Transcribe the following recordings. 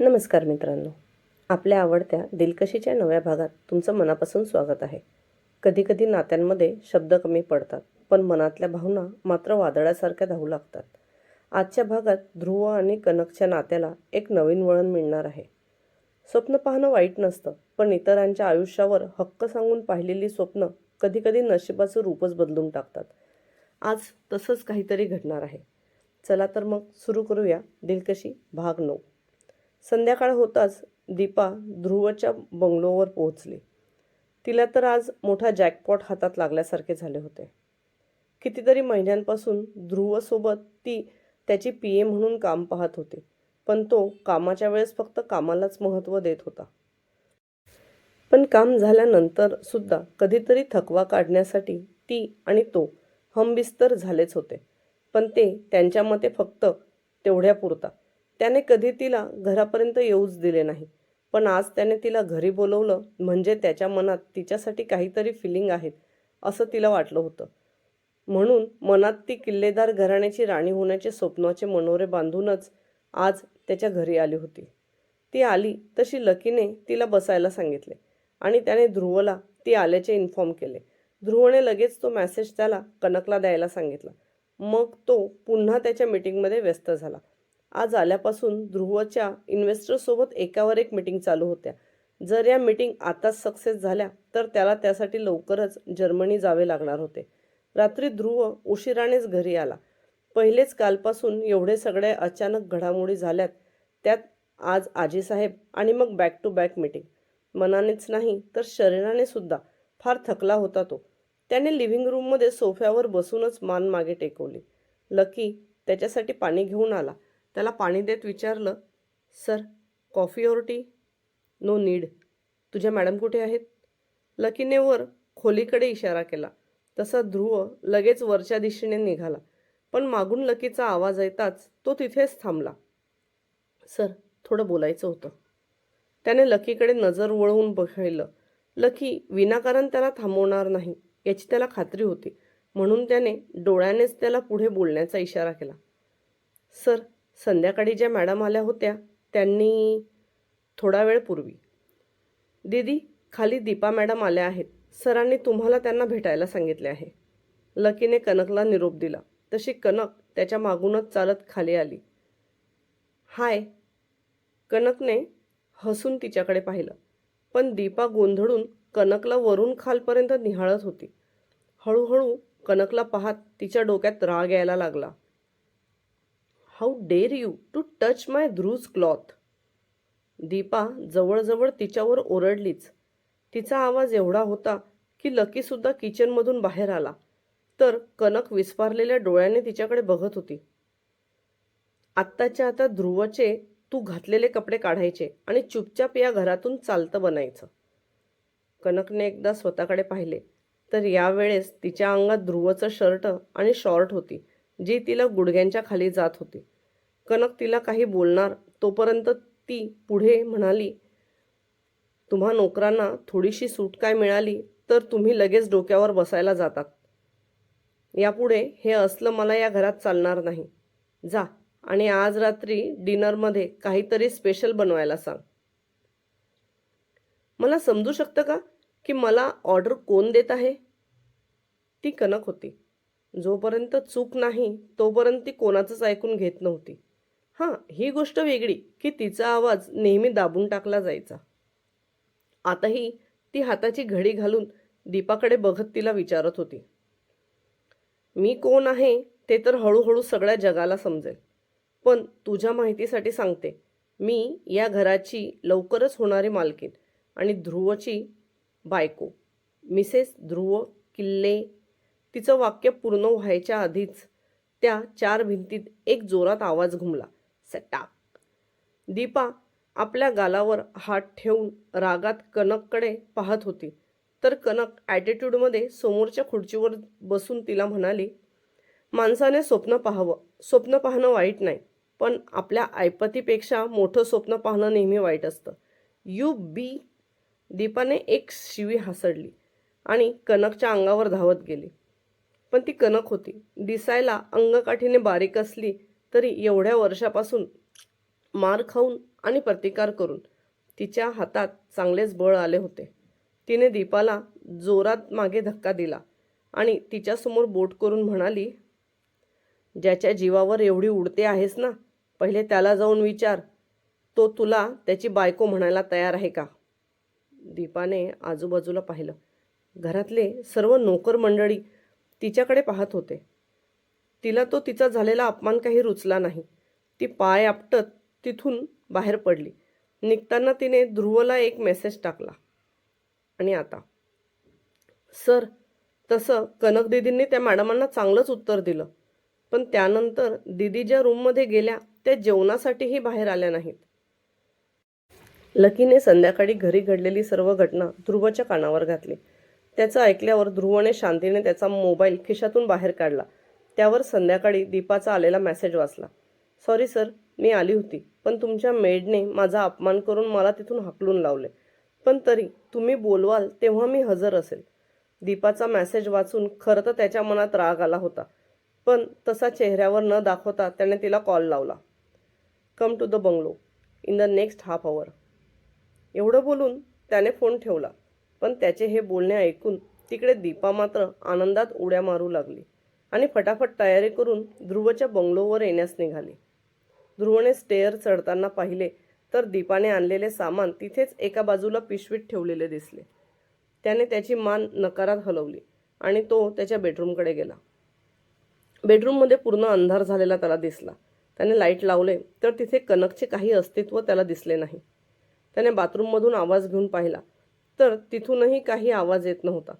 नमस्कार मित्रांनो. आपल्या आवडत्या दिलकशीच्या नव्या भागात तुमचं मनापासून स्वागत आहे. कधीकधी नात्यांमध्ये शब्द कमी पडतात पण मनातल्या भावना मात्र वादळासारख्या धावू लागतात. आजच्या भागात ध्रुव आणि कनकच्या नात्याला एक नवीन वळण मिळणार आहे. स्वप्न पाहणं वाईट नसतं पण इतरांच्या आयुष्यावर हक्क सांगून पाहिलेली स्वप्न कधीकधी नशिबाचं रूपच बदलून टाकतात. आज तसंच काहीतरी घडणार आहे. चला तर मग सुरू करूया दिलकशी भाग नऊ. संध्याकाळ होताच दीपा ध्रुवच्या बंगलोवर पोहोचली. तिला तर आज मोठा जॅकपॉट हातात लागल्यासारखे झाले होते. कितीतरी महिन्यांपासून ध्रुवसोबत ती त्याची पी ए म्हणून काम पाहत होती पण तो कामाच्या वेळेस फक्त कामालाच महत्त्व देत होता. पण काम झाल्यानंतर सुद्धा कधीतरी थकवा काढण्यासाठी ती आणि तो हमबिस्तर झालेच होते पण ते त्यांच्या मते फक्त तेवढ्यापुरता. त्याने कधी तिला घरापर्यंत येऊच दिले नाही. पण आज त्याने तिला घरी बोलवलं म्हणजे त्याच्या मनात तिच्यासाठी काहीतरी फिलिंग आहेत असं तिला वाटलं होतं. म्हणून मनात ती किल्लेदार घराण्याची राणी होण्याचे स्वप्नाचे मनोरे बांधूनच आज त्याच्या घरी आली होती. ती आली तशी लकीने तिला बसायला सांगितले आणि त्याने ध्रुवला ती आल्याचे इन्फॉर्म केले. ध्रुवने लगेच तो मॅसेज त्याला कनकला द्यायला सांगितला. मग तो पुन्हा त्याच्या मीटिंगमध्ये व्यस्त झाला. आज आल्यापासून ध्रुवच्या इन्व्हेस्टरसोबत एकावर एक मीटिंग चालू होत्या. जर या मीटिंग आताच सक्सेस झाल्या तर त्याला त्यासाठी लवकरच जर्मनी जावे लागणार होते. रात्री ध्रुव उशिरानेच घरी आला. पहिलेच कालपासून एवढे सगळे अचानक घडामोडी झाल्यात त्यात आज आजीसाहेब आणि मग बॅक टू बॅक मीटिंग मनानेच नाही तर शरीराने सुद्धा फार थकला होता तो. त्याने लिव्हिंग रूममध्ये सोफ्यावर बसूनच मान मागे टेकवली. लकी त्याच्यासाठी पाणी घेऊन आला. त्याला पाणी देत विचारलं सर कॉफी और टी? No need. तुझ्या मॅडम कुठे आहेत? लकीने वर खोलीकडे इशारा केला. तसा ध्रुव लगेच वरच्या दिशेने निघाला पण मागून लकीचा आवाज येताच तो तिथेच थांबला. सर थोडं बोलायचं होतं. त्याने लकीकडे नजर वळवून बघितलं. लकी विनाकारण त्याला थांबवणार नाही याची त्याला खात्री होती म्हणून त्याने डोळ्यानेच त्याला पुढे बोलण्याचा इशारा केला. सर संध्याकाळी ज्या मॅडम आल्या होत्या त्यांनी थोडा वेळ पूर्वी. दीदी खाली दीपा मॅडम आल्या आहेत. सरांनी तुम्हाला त्यांना भेटायला सांगितले आहे. लकीने कनकला निरोप दिला. तशी कनक त्याच्या मागूनच चालत खाली आली. हाय. कनकने हसून तिच्याकडे पाहिलं. पण दीपा गोंधळून कनकला वरून खालपर्यंत निहाळत होती. हळूहळू कनकला पाहत तिच्या डोक्यात राग यायला लागला. How dare you to touch my ध्रुज cloth Deepa जवळजवळ तिच्यावर ओरडलीच. तिचा आवाज एवढा होता की लकीसुद्धा किचनमधून बाहेर आला. तर कनक विस्फारलेल्या डोळ्याने तिच्याकडे बघत होती. आत्ताच्या आता ध्रुवचे तू घातलेले कपडे काढायचे आणि चुपचाप या घरातून चालतं बनायचं. कनकने एकदा स्वतःकडे पाहिले तर यावेळेस तिच्या अंगात ध्रुवचं शर्ट आणि शॉर्ट होती. जी तिला गुडघ्यांच्या खाली जात होती. कनक तिला काही बोलणार तोपर्यंत ती पुढे म्हणाली तुम्हा नोकरांना थोडीशी सूट काय मिळाली तर तुम्ही लगेच डोक्यावर बसायला जातात. यापुढे हे असलं मला या घरात चालणार नाही. जा आणि आज रात्री डिनरमध्ये काहीतरी स्पेशल बनवायला सांग. मला समजू शकतं का की मला ऑर्डर कोण देत आहे? ती कनक होती. जोपर्यंत चूक नाही तोपर्यंत ती कोणाचंच ऐकून घेत नव्हती. हां ही गोष्ट वेगळी की तिचा आवाज नेहमी दाबून टाकला जायचा. आताही ती हाताची घडी घालून दीपाकडे बघत तिला विचारत होती. मी कोण आहे ते तर हळूहळू सगळ्या जगाला समजेल. पण तुझ्या माहितीसाठी सांगते मी या घराची लवकरच होणारी मालकीन आणि ध्रुवची बायको. मिसेस ध्रुव किल्ले तिचं वाक्य पूर्ण व्हायच्या आधीच त्या चार भिंतीत एक जोरात आवाज घुमला. सटाक. दीपा आपल्या गालावर हात ठेवून रागात कनककडे पाहत होती. तर कनक ॲटिट्यूडमध्ये समोरच्या खुर्चीवर बसून तिला म्हणाली माणसाने स्वप्न पाहावं. स्वप्न पाहणं वाईट नाही पण आपल्या ऐपतीपेक्षा मोठं स्वप्न पाहणं नेहमी वाईट असतं. यू बी. दीपाने एक शिवी हासडली आणि कनकच्या अंगावर धावत गेली. पण ती कनक होती. दिसायला अंगकाठीने बारीक असली तरी एवढ्या वर्षापासून मार खाऊन आणि प्रतिकार करून तिच्या हातात चांगलेच बळ आले होते. तिने दीपाला जोरात मागे धक्का दिला आणि तिच्यासमोर बोट करून म्हणाली ज्याच्या जीवावर एवढी उडते आहेस ना पहिले त्याला जाऊन विचार. तो तुला त्याची बायको म्हणायला तयार आहे का? दीपाने आजूबाजूला पाहिलं. घरातले सर्व नोकर मंडळी तिच्याकडे पाहत होते. तिला तो तिचा झालेला अपमान काही रुचला नाही. ती पाय आपटत तिथून बाहेर पडली. निघताना तिने ध्रुवला एक मेसेज टाकला. आणि आता सर तसं कनक दिदींनी त्या मॅडमांना चांगलंच उत्तर दिलं. पण त्यानंतर दिदी ज्या रूममध्ये गेल्या त्या जेवणासाठीही बाहेर आल्या नाहीत. लकीने संध्याकाळी घरी घडलेली सर्व घटना ध्रुवच्या कानावर घातली. त्याचं ऐकल्यावर ध्रुवने शांतीने त्याचा मोबाईल खिशातून बाहेर काढला. त्यावर संध्याकाळी दीपाचा आलेला मेसेज वाचला. सॉरी सर मी आली होती पण तुमच्या मेडने माझा अपमान करून मला तिथून हाकलून लावले. पण तरी तुम्ही बोलवाल तेव्हा मी हजर असेल. दीपाचा मेसेज वाचून खरं तर त्याच्या मनात राग आला होता पण तसा चेहऱ्यावर न दाखवता त्याने तिला कॉल लावला. Come to the bungalow in the next half hour. एवढं बोलून त्याने फोन ठेवला. पण त्याचे हे बोलणे ऐकून तिकडे दीपा मात्र आनंदात उड्या मारू लागली आणि फटाफट तयारी करून ध्रुवच्या बंगलोवर येण्यास निघाली. ध्रुवने स्टेअर चढताना पाहिले तर दीपाने आणलेले सामान तिथेच एका बाजूला पिशवीत ठेवलेले दिसले. त्याने त्याची मान नकारात हलवली आणि तो त्याच्या बेडरूमकडे गेला. बेडरूममध्ये पूर्ण अंधार झालेला त्याला दिसला. त्याने लाइट लावले तर तिथे कनकचे काही अस्तित्व त्याला दिसले नाही. त्याने बाथरूममधून आवाज घेऊन पाहिला तर तिथूनही काही आवाज येत नव्हता.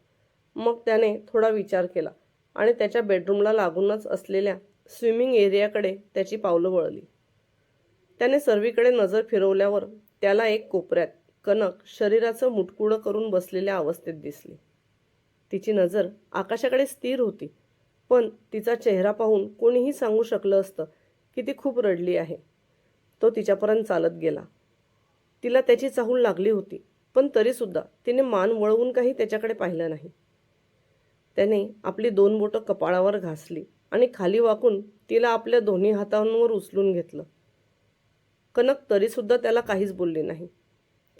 मग त्याने थोडा विचार केला आणि त्याच्या बेडरूमला लागूनच असलेल्या स्विमिंग एरियाकडे त्याची पावलं वळली. त्याने सर्वीकडे नजर फिरवल्यावर त्याला एक कोपऱ्यात कनक शरीराचं मुटकुळं करून बसलेल्या अवस्थेत दिसली. तिची नजर आकाशाकडे स्थिर होती पण तिचा चेहरा पाहून कोणीही सांगू शकलं असतं की ती खूप रडली आहे. तो तिच्यापर्यंत चालत गेला. तिला त्याची चाहूल लागली होती. पण तरीसुद्धा तिने मान वळवून काही त्याच्याकडे पाहिलं नाही. त्याने आपली दोन बोटं कपाळावर घासली आणि खाली वाकून तिला आपल्या दोन्ही हातांवर उचलून घेतलं. कनक तरीसुद्धा त्याला काहीच बोलली नाही.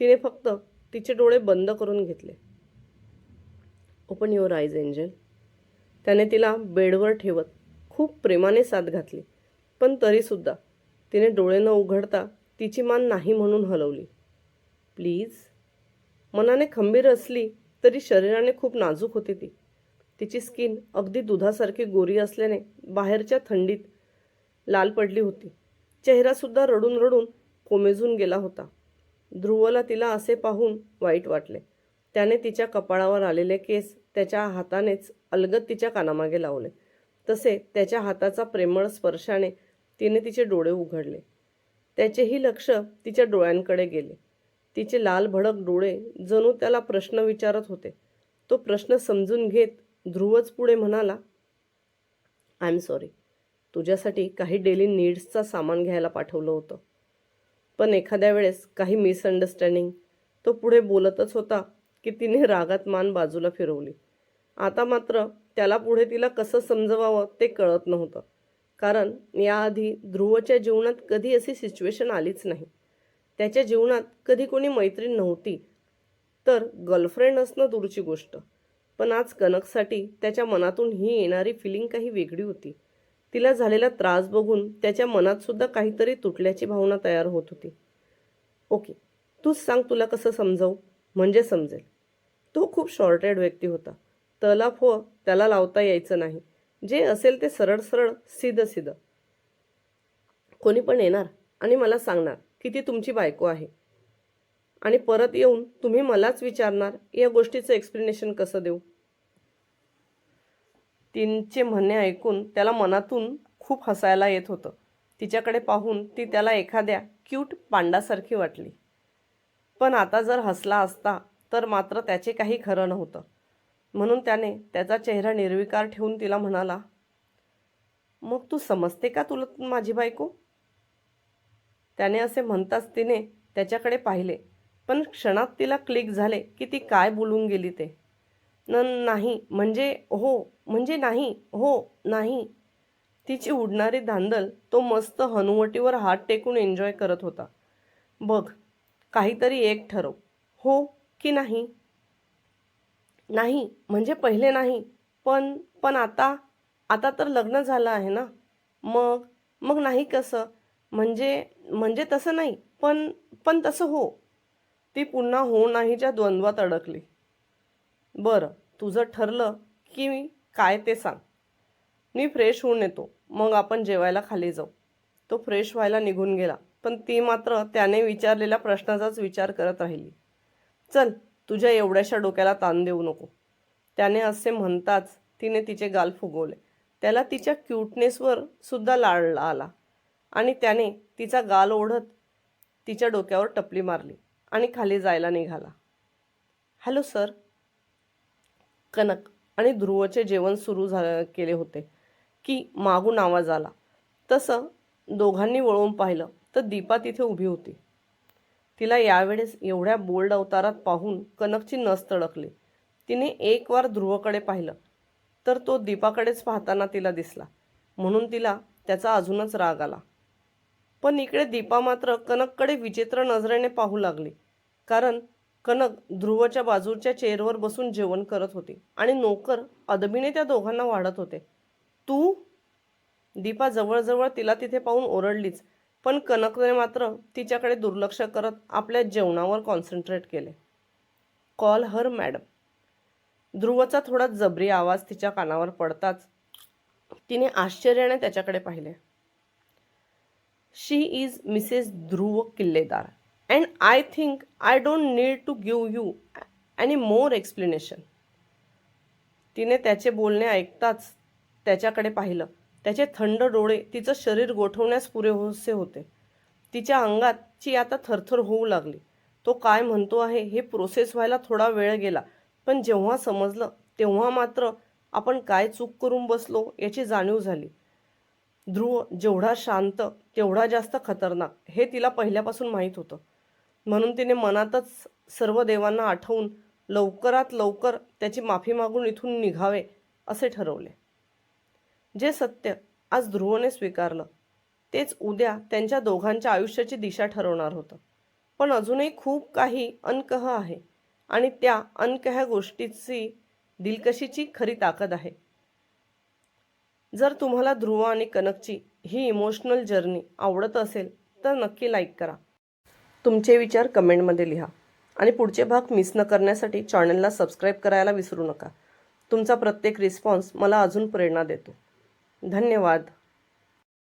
तिने फक्त तिचे डोळे बंद करून घेतले. ओपन युअर आईज एंजल त्याने तिला बेडवर ठेवत खूप प्रेमाने साथ घातली. पण तरीसुद्धा तिने डोळे न उघडता तिची मान नाही म्हणून हलवली. प्लीज मनाने खंबीर असली तरी शरीराने खूप नाजूक होती ती. तिची स्किन अगदी दुधासारखी गोरी असल्याने बाहेरच्या थंडीत लाल पडली होती. चेहरासुद्धा रडून रडून कोमेजून गेला होता. ध्रुवला तिला असे पाहून वाईट वाटले. त्याने तिच्या कपाळावर आलेले केस त्याच्या हातानेच अलगद तिच्या कानामागे लावले. तसे त्याच्या हाताचा प्रेमळ स्पर्शाने तिने तिचे डोळे उघडले. त्याचेही लक्ष तिच्या डोळ्यांकडे गेले. तिचे लाल भडक डोळे जणू त्याला प्रश्न विचारत होते. तो प्रश्न समजून घेत ध्रुवच पुढे म्हणाला आय एम सॉरी तुझ्यासाठी काही डेली नीड्सचा सामान घ्यायला पाठवलं होतं. पण एखाद्या वेळेस काही मिसअंडरस्टँडिंग तो पुढे बोलतच होता की तिने रागात मान बाजूला फिरवली. आता मात्र त्याला पुढे तिला कसं समजवावं ते कळत नव्हतं. कारण याआधी ध्रुवच्या जीवनात कधी अशी सिच्युएशन आलीच नाही. त्याच्या जीवनात कधी कोणी मैत्रीण नव्हती. तर गर्लफ्रेंड असणं दूरची गोष्ट. पण आज कनकसाठी त्याच्या मनातून ही येणारी फिलिंग काही वेगळी होती. तिला झालेला त्रास बघून त्याच्या मनातसुद्धा काहीतरी तुटल्याची भावना तयार होत होती. ओके तूच सांग तुला कसं समजावू? म्हणजे समजेल. तो खूप शॉर्टेड व्यक्ती होता. तलाफ हो त्याला लावता यायचं नाही. जे असेल ते सरळ सरळ सिधं सिधं. कोणी पण येणार आणि मला सांगणार. की ती तुमची बायको आहे. आणि परत येऊन तुम्ही मलाच विचारणार या गोष्टीचं एक्सप्लेनेशन कसं देऊ? तिचे म्हणणे ऐकून त्याला मनातून खूप हसायला येत होतं. तिच्याकडे पाहून ती त्याला एखाद्या क्यूट पांडासारखी वाटली. पण आता जर हसला असता तर मात्र त्याचे काही खरं नव्हतं. म्हणून त्याने त्याचा चेहरा निर्विकार ठेवून तिला म्हणाला मग तू समजते का तुला माझी बायको? त्याने असे म्हणताच तिने त्याच्याकडे पाहिले. पण क्षणात तिला क्लिक झाले की ती काय बोलून गेली ते. न नाही म्हणजे हो म्हणजे नाही हो नाही. तिची उडणारी धांदल तो मस्त हनुवटीवर हात टेकून एन्जॉय करत होता. बघ काहीतरी एक ठरव. हो की नाही? नाही म्हणजे पहिले नाही. पण पण आता आता तर लग्न झालं आहे ना? मग मग नाही कसं? म्हणजे म्हणजे तसं नाही पण पण तसं हो. ती पुन्हा हो नाहीच्या द्वंद्वात अडकली. बरं तुझं ठरलं की मी काय ते सांग. मी फ्रेश होऊन येतो. मग आपण जेवायला खाली जाऊ. तो फ्रेश व्हायला निघून गेला. पण ती मात्र त्याने विचारलेल्या प्रश्नाचाच विचार करत राहिली. चल तुझ्या एवढ्याशा डोक्याला ताण देऊ नको. त्याने असे म्हणताच तिने तिचे गाल फुगवले. त्याला तिच्या क्यूटनेसवर सुद्धा लाडला आला. आणि त्याने तिचा गाल ओढत तिच्या डोक्यावर टपली मारली आणि खाली जायला निघाला. Hello sir. कनक आणि ध्रुवचे जेवण सुरू झा केले होते. की मागून आवाज आला. तसं दोघांनी वळवून पाहिलं तर दीपा तिथे उभी होती. तिला यावेळेस एवढ्या बोल्ड अवतारात पाहून कनकची नस तडकली. तिने एक वार ध्रुवकडे पाहिलं तर तो दीपाकडेच पाहताना तिला दिसला. म्हणून तिला त्याचा अजूनच राग आला. पण इकडे दीपा मात्र कनककडे विचित्र नजरेने पाहू लागली. कारण कनक ध्रुवच्या बाजूच्या चेअरवर बसून जेवण करत होती आणि नोकर अदबीने त्या दोघांना वाढत होते. तू? दीपा जवळजवळ तिला तिथे पाहून ओरडलीच पण कनकने मात्र तिच्याकडे दुर्लक्ष करत आपल्या जेवणावर कॉन्सन्ट्रेट केले. Call her madam. ध्रुवचा थोडा जबरी आवाज तिच्या कानावर पडताच तिने आश्चर्याने त्याच्याकडे पाहिले. She is Mrs Dhruv Killedar and I think I don't need to give you any more explanation तिने त्याचे बोलणे ऐकताच त्याच्याकडे पाहिलं. त्याचे थंड डोळे तिचं शरीर गोठवण्यास पुरेसे होते. तिच्या अंगात ची आता थरथर होऊ लागली. तो काय म्हणतो आहे हे प्रोसेस व्हायला थोडा वेळ गेला. पण जेव्हा समजलं तेव्हा मात्र आपण काय चूक करून बसलो याची जाणीव झाली. ध्रुव जेवढा शांत तेवढा जास्त खतरनाक हे तिला पहिल्यापासून माहीत होतं. म्हणून तिने मनातच सर्व देवांना आठवून लवकरात लवकर त्याची माफी मागून इथून निघावे असे ठरवले. जे सत्य आज ध्रुवने स्वीकारलं तेच उद्या त्यांच्या दोघांच्या आयुष्याची दिशा ठरवणार होतं. पण अजूनही खूप काही अनकह आहे आणि त्या अनकह्या गोष्टीची दिलकशीची खरी ताकद आहे. जर तुम्हाला ध्रुव आणि कनकची ही इमोशनल जर्नी आवडत असेल तर नक्की लाईक करा. तुमचे विचार कमेंटमध्ये लिहा. आणि पुढचे भाग मिस न करण्यासाठी चॅनलला सबस्क्राईब करायला विसरू नका. तुमचा प्रत्येक रिस्पॉन्स मला अजून प्रेरणा देतो. धन्यवाद.